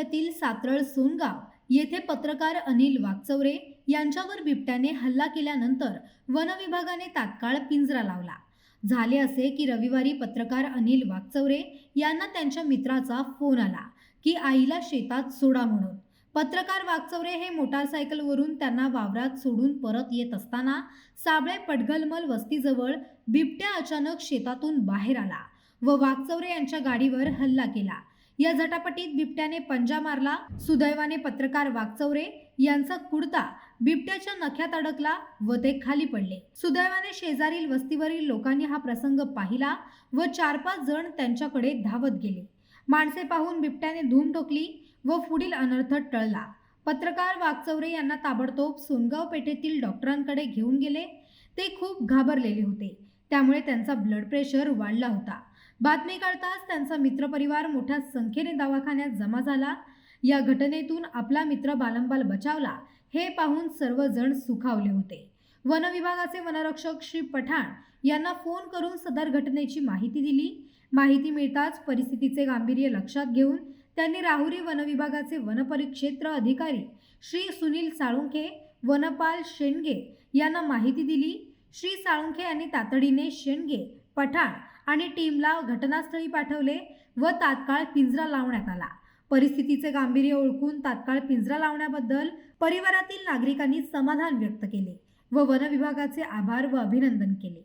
तालुक्यातील सातरळ सोनगाव येथे पत्रकार अनिल वाकचौरे यांच्यावर बिबट्याने हल्ला केल्यानंतर वन विभागाने तात्काळ पिंजरा लावला. झाले असे की रविवारी पत्रकार अनिल वाकचौरे यांना त्यांच्या मित्राचा फोन आला की आईला शेतात सोडा म्हणून. पत्रकार वाकचौरे हे मोटारसायकलवरून त्यांना वावरात सोडून परत येत असताना साबळे पडघलमल वस्तीजवळ बिबट्या अचानक शेतातून बाहेर आला व वाकचौरे यांच्या गाडीवर हल्ला केला. या झटापटीत बिबट्याने पंजा मारला सुदैवाने पत्रकार वागचौरे यांचा कुडता बिबट्याच्या नख्यात अडकला व ते खाली पडले. सुदैवाने शेजारील वस्तीवरील लोकांनी हा प्रसंग पाहिला व चार पाच जण त्यांच्याकडे धावत गेले. माणसे पाहून बिबट्याने धूम ठोकली व पुढील अनर्थ टळला. पत्रकार वागचौरे यांना ताबडतोब सोनगाव पेठेतील डॉक्टरांकडे घेऊन गेले. ते खूप घाबरलेले होते. त्यामुळे त्यांचा ब्लड प्रेशर वाढला होता. बातमी कळताच त्यांचा मित्रपरिवार मोठ्या संख्येने दवाखान्यात जमा झाला. या घटनेतून आपला मित्र बालंबाल बचावला हे पाहून सर्वजण सुखावले होते. वन विभागाचे वनरक्षक श्री पठाण यांना फोन करून सदर घटनेची माहिती दिली. माहिती मिळताच परिस्थितीचे गांभीर्य लक्षात घेऊन त्यांनी राहुरी वनविभागाचे वनपरिक्षेत्र अधिकारी श्री सुनील साळुंखे वनपाल शेंडगे यांना माहिती दिली. श्री साळुंखे यांनी तातडीने शेंडगे पठाण आणि टीमला घटनास्थळी पाठवले व तात्काळ पिंजरा लावण्यात आला. परिस्थितीचे गांभीर्य ओळखून तात्काळ पिंजरा लावण्याबद्दल परिवारातील नागरिकांनी समाधान व्यक्त केले व वन विभागाचे आभार व अभिनंदन केले.